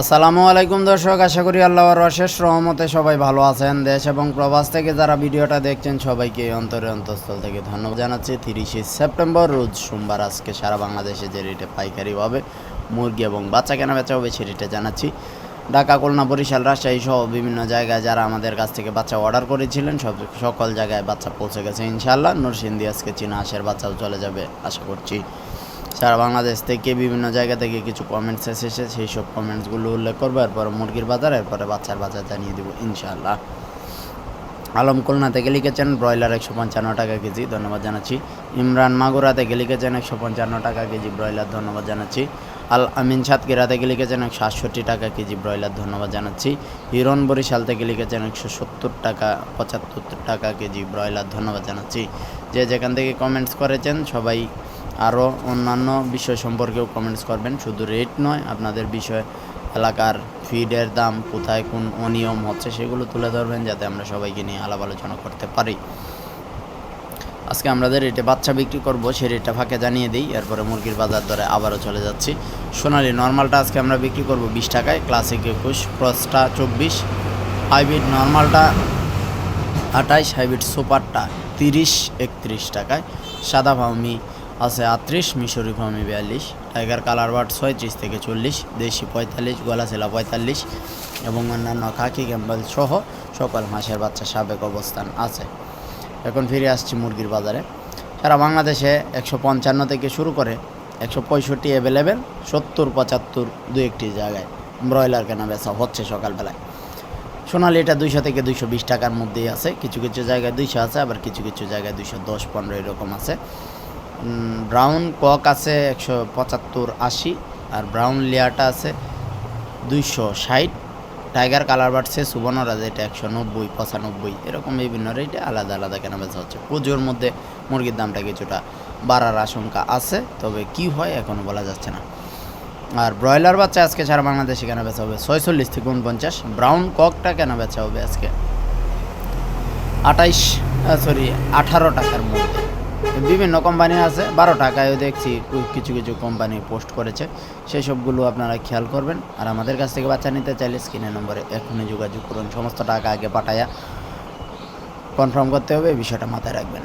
আসসালামু আলাইকুম দর্শক, আশা করি আল্লাহর অশেষ রহমতে সবাই ভালো আছেন। দেশ এবং প্রবাস থেকে যারা ভিডিওটা দেখছেন, সবাইকে অন্তরে অন্তঃস্থল থেকে ধন্যবাদ জানাচ্ছি। তিরিশে সেপ্টেম্বর, রোজ সোমবার, আজকে সারা বাংলাদেশে যে রেটে পাইকারিভাবে মুরগি এবং বাচ্চা কেনা বেচা হবে সে রেটে জানাচ্ছি। ঢাকা, খুলনা, বরিশাল, রাজশাহী সহ বিভিন্ন জায়গায় যারা আমাদের কাছ থেকে বাচ্চা অর্ডার করেছিলেন, সব, সকল জায়গায় বাচ্চা পৌঁছে গেছে ইনশাআল্লাহ। নরসিংদী, আজকে চীনা হাঁসের বাচ্চাও চলে যাবে, আশা করছি। সারা বাংলাদেশ থেকে বিভিন্ন জায়গা থেকে কিছু কমেন্টস এসেছে, সেই সব কমেন্টসগুলো উল্লেখ করব, এরপরে মুরগির বাজার, এরপরে বাচ্চার বাজার জানিয়ে দেবো ইনশাআল্লাহ। আলম খুলনা থেকে লিখেছেন ব্রয়লার একশো পঞ্চান্ন টাকা কেজি, ধন্যবাদ জানাচ্ছি। ইমরান মাগুরা থেকে লিখেছেন একশো পঞ্চান্ন টাকা কেজি, ব্রয়লার ধন্যবাদ জানাচ্ছি। আল আমিন সাতকিরা থেকে লিখেছেন একশো আটষট্টি টাকা কেজি, ব্রয়লার ধন্যবাদ জানাচ্ছি। হিরণ বরিশাল থেকে লিখেছেন একশো সত্তর টাকা, পঁচাত্তর টাকা কেজি, ব্রয়লার ধন্যবাদ জানাচ্ছি। যে যেখান থেকে কমেন্টস করেছেন, সবাই আরও অন্যান্য বিষয় সম্পর্কেও কমেন্টস করবেন। শুধু রেট নয়, আপনাদের বিষয়, এলাকার ফিডের দাম, কোথায় কোন অনিয়ম হচ্ছে সেগুলো তুলে ধরবেন যাতে আমরা সবাইকে নিয়ে আলাপ আলোচনা করতে পারি। আজকে আমাদের রেটে বাচ্চা বিক্রি করব সেই রেটটা ফাঁকে জানিয়ে দিই। এরপরে মুরগির বাজার দরে আবারও চলে যাচ্ছি। সোনালি নর্মালটা আজকে আমরা বিক্রি করব বিশ টাকায়। ক্লাসিক একুশ ক্রসটা চব্বিশ। হাইব্রিড নর্মালটা আঠাইশ হাইব্রিড সুপারটা তিরিশ, একত্রিশ টাকায়। সাদা ফাউমি আছে আটত্রিশ, মিশরি ফাউমি বিয়াল্লিশ, টাইগার কালার বার্ড ছয়ত্রিশ থেকে চল্লিশ, দেশি পঁয়তাল্লিশ, গলাছেলা পঁয়তাল্লিশ এবং অন্যান্য খাকি ক্যাম্বেল সহ সকল হাঁসের বাচ্চা সাবেক অবস্থান আছে। এখন ফিরে আসছি মুরগির বাজারে। সারা বাংলাদেশে একশো পঞ্চান্ন থেকে শুরু করে একশো পঁয়ষট্টি অ্যাভেলেবেল সত্তর, পঁচাত্তর দু একটি জায়গায় ব্রয়লার কেনা বেচা হচ্ছে সকালবেলায়। সোনালি এটা দুইশো থেকে দুইশো বিশ টাকার মধ্যেই আছে। কিছু কিছু জায়গায় দুইশো আছে, আবার কিছু কিছু জায়গায় দুইশো দশ, পনেরো এরকম আছে। ব্রাউন কক আছে একশো পঁচাত্তর আশি আর ব্রাউন লেয়ারটা আছে দুইশো ষাট। টাইগার কালার বাড়ছে সুবর্ণরাজ এটা একশো নব্বই, পঁচানব্বই, এরকম বিভিন্ন রেটে আলাদা আলাদা কেনা বেচা হচ্ছে। পুজোর মধ্যে মুরগির দামটা কিছুটা বাড়ার আশঙ্কা আছে, তবে কি হয় এখনও বলা যাচ্ছে না। আর ব্রয়লার বাচ্চা আজকে সারা বাংলাদেশে কেনা বেচা হবে ছয়চল্লিশ থেকে উনপঞ্চাশ ব্রাউন ককটা কেনা বেচা হবে আজকে আঠাইশ সরি আঠারো টাকার মধ্যে। বিভিন্ন কোম্পানি আছে, বারো টাকায়ও দেখছি কিছু কিছু কোম্পানি পোস্ট করেছে। সেই সবগুলো আপনারা খেয়াল করবেন। আর আমাদের কাছ থেকে বাচ্চা নিতে চাইলে স্ক্রিনের নম্বরে এখনই যোগাযোগ করুন। সমস্ত টাকা আগে পাঠাইয়া কনফার্ম করতে হবে, এই বিষয়টা মাথায় রাখবেন।